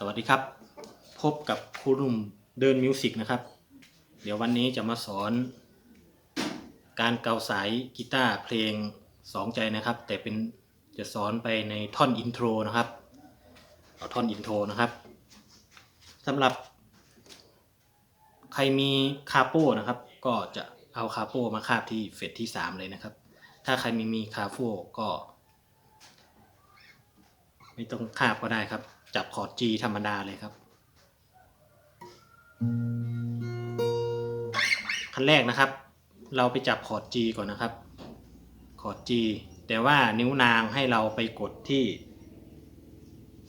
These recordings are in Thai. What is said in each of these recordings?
สวัสดีครับ พบกับครูนุ่มเดินมิวสิกนะครับ เดี๋ยววันนี้จะมาสอน การเกาสายกีตาร์เพลงสองใจนะครับ แต่เป็นจะสอนไปในท่อนอินโทรนะครับเอาท่อนอินโทรนะครับสำหรับ ใครมีคาโป้นะครับ ก็จะเอาคาโป้มาคาบที่เฟสที่ 3 เลยนะครับ ถ้าใครไม่มีคาโฟก็ ไม่ต้องคาบก็ได้ครับ จับคอร์ด G ธรรมดาเลยครับ ขั้นแรกนะครับ เราไปจับคอร์ด G ก่อนนะครับ คอร์ด G แต่ว่านิ้วนางให้เราไปกดที่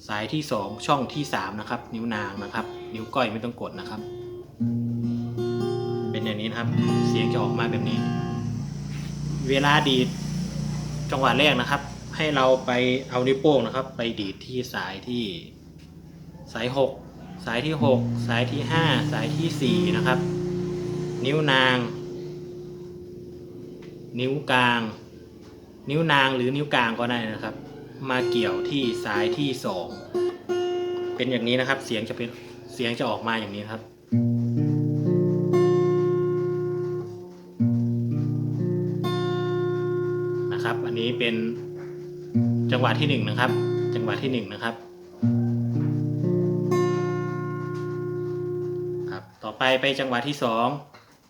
สายที่ 2 ช่องที่ 3 นะครับ นิ้วนางนะครับ นิ้วก้อยไม่ต้องกดนะครับ เป็นอย่างนี้นะครับ เสียงจะออกมาแบบนี้ เวลาดีดจังหวะแรกนะครับ ให้เราไปเอานิ้วโป้งนะครับ ไปดีดที่สายที่สาย6สายที่6สายที่5สายที่4นะครับ นิ้วนาง นิ้วกลาง นิ้วนางหรือนิ้วกลางก็ได้นะครับ มาเกี่ยวที่สายที่2เป็นอย่างนี้นะครับ เสียงจะเป็นเสียงจะออกมาอย่างนี้ครับนะครับ อันนี้เป็น จังหวะที่หนึ่งนะครับ จังหวะที่หนึ่งนะครับ ครับ ต่อไปไปจังหวะที่สอง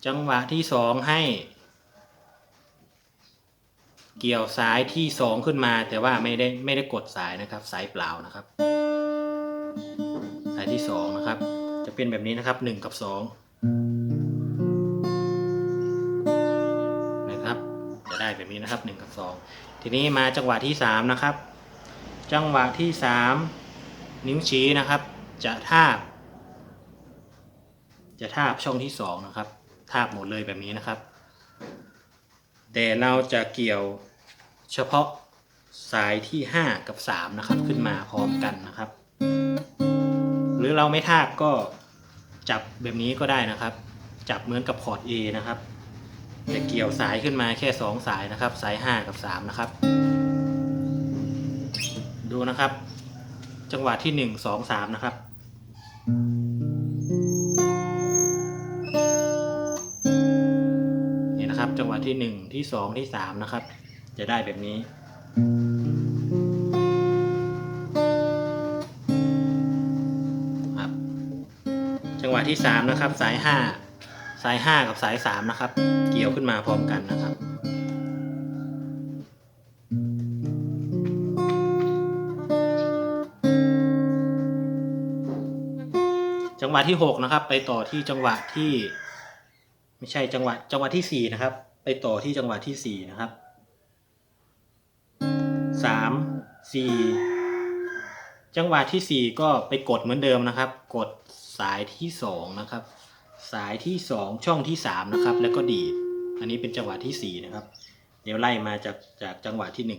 จังหวะที่สองให้ เกี่ยวสายที่สองขึ้นมา แต่ว่าไม่ได้ไม่ได้กดสายนะครับ สายเปล่านะครับ สายที่สองนะครับ จะเป็นแบบนี้นะครับหนึ่งกับสองนะครับ จะได้แบบนี้นะครับหนึ่งกับสอง ทีนี้มาจังหวะที่สามนะครับ จังหวะที่สามนิ้วชี้นะครับ จะทาบ จะทาบช่องที่สองนะครับ ทาบหมดเลยแบบนี้นะครับ แต่เราจะเกี่ยวเฉพาะสายที่ 5 กับ 3 นะครับ ขึ้นมาพร้อมกันนะครับ หรือเราไม่ทาบก็จับแบบนี้ก็ได้นะครับ จับเหมือนกับคอร์ด A นะครับ จะเกี่ยวสายขึ้นมาแค่ 2 สายนะครับ สาย 5 กับ 3 นะครับ ดูนะครับ จังหวะที่ 1 2 3 นะครับ นี่นะครับ จังหวะที่ 1 ที่ 2 ที่ 3 นะครับ จะได้แบบนี้ครับจังหวะที่ 3 นะครับ สาย 5 สาย 5 กับสาย 3 นะครับ เกี่ยวขึ้นมาพร้อมกันนะครับ จังหวะที่ 6 นะครับ ไปต่อที่จังหวะที่ ไม่ใช่จังหวะจังหวะที่ 4 นะครับ ไปต่อที่จังหวะที่ 4 นะครับ 3 4จังหวะที่ 4 ก็ไปกดเหมือนเดิมนะครับ กดสายที่ 2 นะครับ สายที่ 2 ช่องที่ 3 นะครับ แล้วก็ดีด อันนี้เป็นจังหวะที่ 4 นะครับ เดี๋ยวไล่มาจากจากจังหวะที่ 1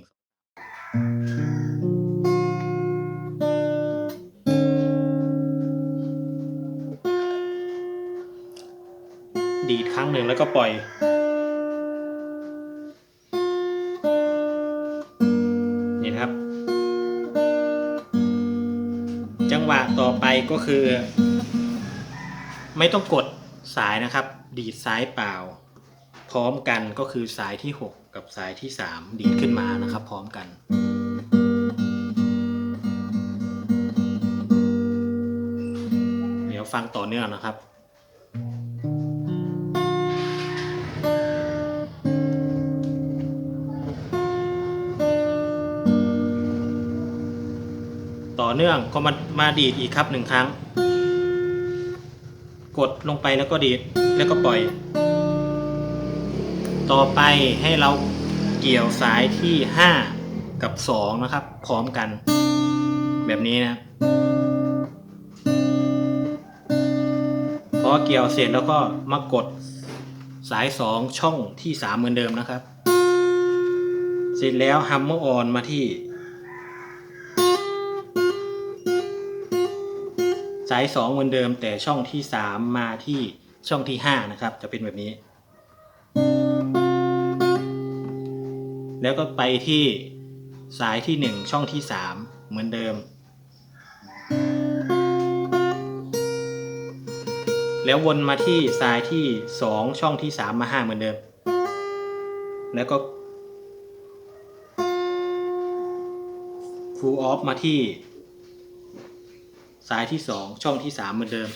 ดีดครั้งหนึ่งแล้วก็ปล่อย นี่นะครับ จังหวะต่อไปก็คือ ไม่ต้องกด สายนะครับ ดีดสายเปล่า พร้อมกันก็คือสายที่ 6 กับสายที่ 3 ดีดขึ้นมานะครับ พร้อมกัน เดี๋ยวฟังต่อเนื่องนะครับต่อเนื่องก็มามาดีดอีกครับหนึ่งครั้ง กดลงไปแล้วก็ดีดแล้วก็ปล่อย ต่อไปให้เราเกี่ยวสายที่ 5 กับ 2 นะครับ พร้อมกัน แบบนี้นะพอเกี่ยวเสร็จแล้วก็มากดสาย 2 ช่องที่ 3 เหมือนเดิมนะครับ เสร็จแล้วฮัมเมอร์ออนมาที่ สาย2เหมือนเดิม แต่ช่องที่ 3 มาที่ช่องที่ 5 นะครับ จะเป็นแบบนี้ แล้วก็ไปที่สายที่ 1 ช่องที่ 3 เหมือนเดิม แล้ววนมาที่สายที่สองช่องที่สามมาห้าเหมือนเดิม แล้วก็ full off มาที่ สายที่สองช่องที่สามเหมือนเดิม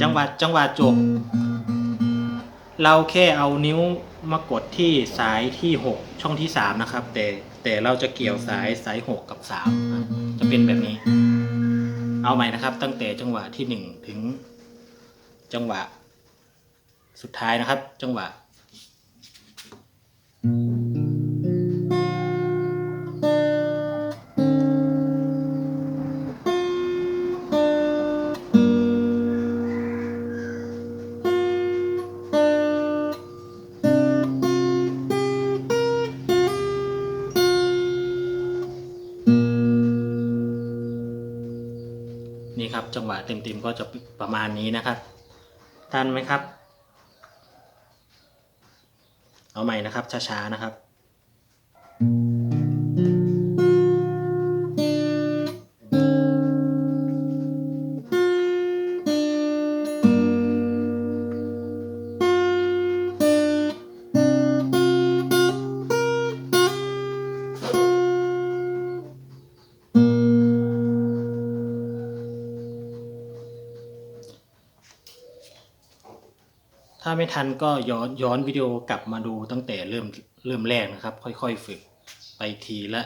จังหวะจังหวะจบ เราแค่เอานิ้วมากดที่สายที่ 6 ช่องที่ 3 นะครับ แต่แต่เราจะเกี่ยวสายสาย 6 กับ 3 จะเป็นแบบนี้ เอาใหม่นะครับ ตั้งแต่จังหวะที่ 1 ถึงจังหวะ สุดท้ายนะครับ จังหวะ นี่ครับจังหวะเต็มๆก็จะประมาณนี้นะครับ ทันไหมครับ เอาใหม่นะครับช้าๆนะครับ ถ้าไม่ทันก็ย้อนย้อนวิดีโอกลับมาดูตั้งแต่เริ่มเริ่มแรกนะครับ ค่อยๆฝึกไปทีละ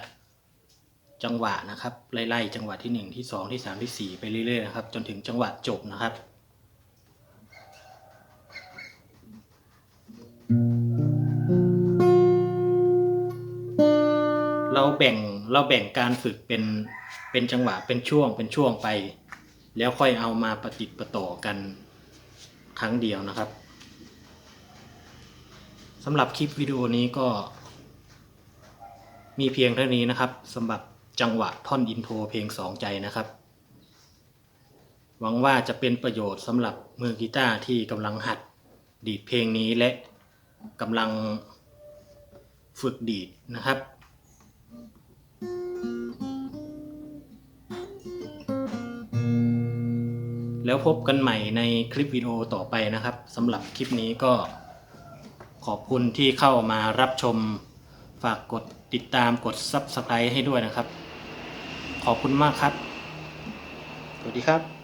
จังหวะนะครับไล่ๆจังหวะที่หนึ่งที่สองที่สามที่สี่ไปเรื่อยๆนะครับ จนถึงจังหวะจบนะครับเราแบ่งเราแบ่งการฝึกเป็นเป็นจังหวะเป็นช่วงเป็นช่วงไป แล้วค่อยเอามาประติดประต่อกันครั้งเดียวนะครับ สำหรับคลิปวิดีโอนี้ก็ มีเพียงเท่านี้นะครับสำหรับจังหวะท่อนอินโทรเพลงสองใจนะครับ หวังว่าจะเป็นประโยชน์สำหรับมือกีตาร์ที่กำลังหัดดีดเพลงนี้และกำลังฝึกดีดนะครับแล้วพบกันใหม่ในคลิปวิดีโอต่อไปนะครับสำหรับคลิปนี้ก็ ขอบคุณที่เข้ามารับชม ฝากกดติดตามกด Subscribe ให้ด้วยนะครับ ขอบคุณมากครับ สวัสดีครับ